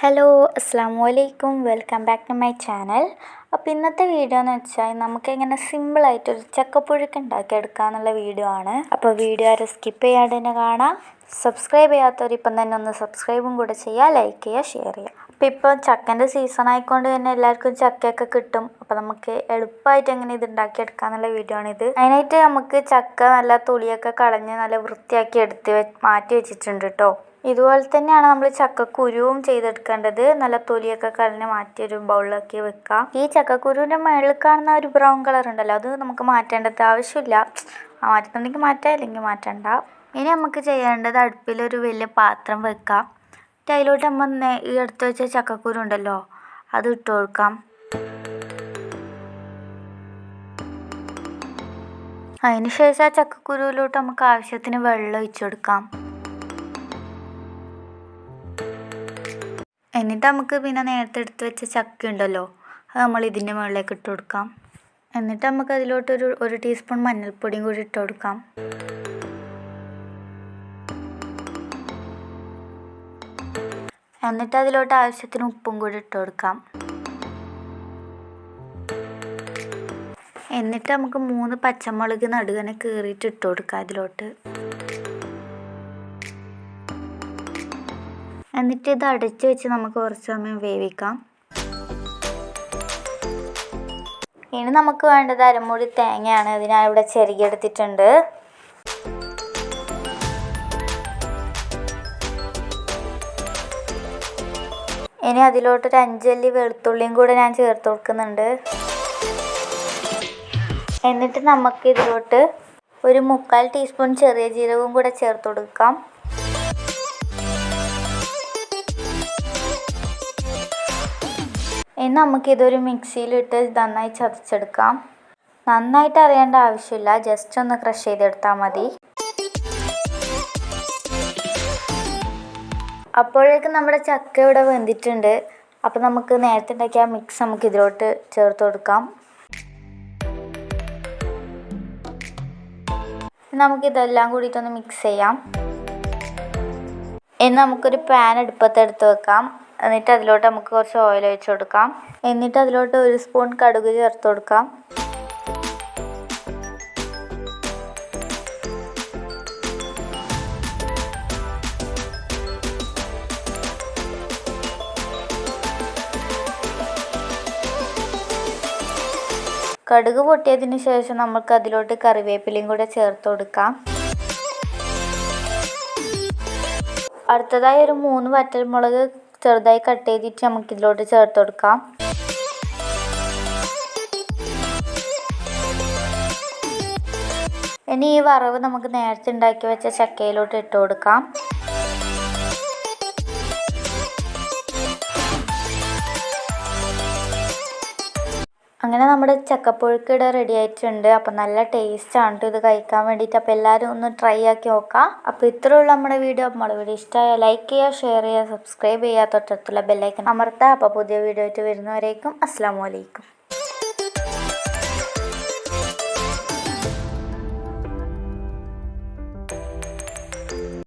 Hello അസ്സാം വലൈക്കും welcome back to my channel അപ്പോൾ ഇന്നത്തെ വീഡിയോ എന്ന് വെച്ചാൽ നമുക്ക് എങ്ങനെ സിമ്പിളായിട്ടൊരു ചക്കപ്പുഴുക്ക് ഉണ്ടാക്കിയെടുക്കുക എന്നുള്ള വീഡിയോ ആണ്. അപ്പോൾ വീഡിയോ ആരും സ്കിപ്പ് ചെയ്യാണ്ട് തന്നെ കാണാം. സബ്സ്ക്രൈബ് ചെയ്യാത്തവർ ഇപ്പം തന്നെ ഒന്ന് സബ്സ്ക്രൈബും കൂടെ ചെയ്യുക ലൈക്ക് ചെയ്യുക ഷെയർ ചെയ്യുക. അപ്പോൾ ഇപ്പോൾ ചക്കന്റെ സീസൺ ആയിക്കൊണ്ട് തന്നെ എല്ലാവർക്കും ചക്കയൊക്കെ കിട്ടും. അപ്പോൾ നമുക്ക് എളുപ്പമായിട്ട് എങ്ങനെ ഇത് ഉണ്ടാക്കിയെടുക്കുക എന്നുള്ള വീഡിയോ ആണിത് അതിനായിട്ട് നമുക്ക് ചക്ക നല്ല തുളിയൊക്കെ കളഞ്ഞ് നല്ല വൃത്തിയാക്കി എടുത്ത് മാറ്റി വെച്ചിട്ടുണ്ട് കേട്ടോ ഇതുപോലെ തന്നെയാണ് നമ്മൾ ചക്കക്കുരുവും ചെയ്തെടുക്കേണ്ടത്. നല്ല തൊലിയൊക്കെ കളഞ്ഞ് മാറ്റി ഒരു ബൗളിലാക്കി വെക്കാം. ഈ ചക്കക്കുരുവിന്റെ മുകളിൽ കാണുന്ന ഒരു ബ്രൗൺ കളർ ഉണ്ടല്ലോ അത് നമുക്ക് മാറ്റേണ്ടത് ആവശ്യമില്ല. മാറ്റുന്നുണ്ടെങ്കിൽ മാറ്റാം ഇല്ലെങ്കിൽ മാറ്റണ്ട. ഇനി നമുക്ക് ചെയ്യേണ്ടത് അടുപ്പിലൊരു വലിയ പാത്രം വെക്കാം. അതിലോട്ട് നമ്മൾ ഈ എടുത്ത് വെച്ച ചക്കക്കുരു ഉണ്ടല്ലോ അത് ഇട്ട് കൊടുക്കാം. അതിനുശേഷം ആ ചക്കക്കുരുവിലോട്ട് നമുക്ക് ആവശ്യത്തിന് വെള്ളം ഒഴിച്ചു കൊടുക്കാം. എന്നിട്ട് നമുക്ക് പിന്നെ നേരത്തെ എടുത്ത് വെച്ച ചക്ക ഉണ്ടല്ലോ അത് നമ്മൾ ഇതിന്റെ മുകളിലേക്ക് ഇട്ട് കൊടുക്കാം. എന്നിട്ട് നമുക്ക് അതിലോട്ടൊരു ഒരു ടീസ്പൂൺ മഞ്ഞൾപ്പൊടിയും കൂടി ഇട്ട് കൊടുക്കാം. എന്നിട്ട് അതിലോട്ട് ആവശ്യത്തിന് ഉപ്പും കൂടി ഇട്ട് കൊടുക്കാം. എന്നിട്ട് നമുക്ക് മൂന്ന് പച്ചമുളക് നടുകനെ കീറിയിട്ട് ഇട്ട് കൊടുക്കാം അതിലോട്ട്. എന്നിട്ട് ഇത് അടച്ച് വെച്ച് നമുക്ക് കുറച്ച് സമയം വേവിക്കാം. ഇനി നമുക്ക് വേണ്ടത് അരമുടി തേങ്ങയാണ് അത് ഞാൻ ഇവിടെ ചെറുകിയെടുത്തിട്ടുണ്ട് ഇനി അതിലോട്ട് ഒരു അഞ്ചല്ലി വെളുത്തുള്ളിയും കൂടെ ഞാൻ ചേർത്ത് കൊടുക്കുന്നുണ്ട്. എന്നിട്ട് നമുക്ക് ഇതിലോട്ട് ഒരു മുക്കാൽ ടീസ്പൂൺ ചെറിയ ജീരകവും കൂടെ ചേർത്ത് കൊടുക്കാം. ഇനി നമുക്കിതൊരു മിക്സിയിലിട്ട് നന്നായി ചതച്ചെടുക്കാം. നന്നായിട്ട് അറിയേണ്ട ആവശ്യമില്ല. ജസ്റ്റ് ഒന്ന് ക്രഷ് ചെയ്തെടുത്താൽ മതി. അപ്പോഴേക്കും നമ്മുടെ ചക്ക ഇവിടെ വെന്തിട്ടുണ്ട്. അപ്പോൾ നമുക്ക് നേരത്തെ ഉണ്ടാക്കിയ മിക്സ് നമുക്ക് ഇതിലോട്ട് ചേർത്ത് കൊടുക്കാം. നമുക്കിതെല്ലാം കൂടിയിട്ടൊന്ന് മിക്സ് ചെയ്യാം. ഇനി നമുക്കൊരു പാൻ അടുപ്പത്തെടുത്ത് വെക്കാം. എന്നിട്ട് അതിലോട്ട് നമുക്ക് കുറച്ച് ഓയിൽ ഒഴിച്ചു കൊടുക്കാം. എന്നിട്ട് അതിലോട്ട് ഒരു സ്പൂൺ കടുക് ചേർത്ത് കൊടുക്കാം. കടുക് പൊട്ടിയതിന് ശേഷം നമുക്ക് അതിലോട്ട് കറിവേപ്പിലയും കൂടെ ചേർത്ത് കൊടുക്കാം. അടുത്തതായി ഒരു മൂന്ന് വറ്റൽമുളക് ചെറുതായി കട്ട് ചെയ്തിട്ട് നമുക്ക് ഇതിലോട്ട് ചേർത്ത് കൊടുക്കാം. ഇനി ഈ വറവ് നമുക്ക് നേരത്തെ ഉണ്ടാക്കി വെച്ച ചക്കയിലോട്ട് ഇട്ട് കൊടുക്കാം. അങ്ങനെ നമ്മുടെ ചക്കപ്പുഴുക്ക് ഇവിടെ റെഡി ആയിട്ടുണ്ട്. അപ്പം നല്ല ടേസ്റ്റാണ് ഇത് കഴിക്കാൻ വേണ്ടിയിട്ട്. അപ്പോൾ എല്ലാവരും ഒന്ന് ട്രൈ ആക്കി നോക്കാം. അപ്പോൾ ഇത്രയുള്ള നമ്മുടെ വീഡിയോ നമ്മുടെ വീഡിയോ ഇഷ്ടമായ ലൈക്ക് ചെയ്യുക ഷെയർ ചെയ്യുക സബ്സ്ക്രൈബ് ചെയ്യുക. തൊട്ടടുത്തുള്ള ബെല്ലൈക്കൻ അമർത്തുക അപ്പോൾ പുതിയ വീഡിയോ ആയിട്ട് വരുന്നവരേക്കും അസ്സാം വലൈക്കും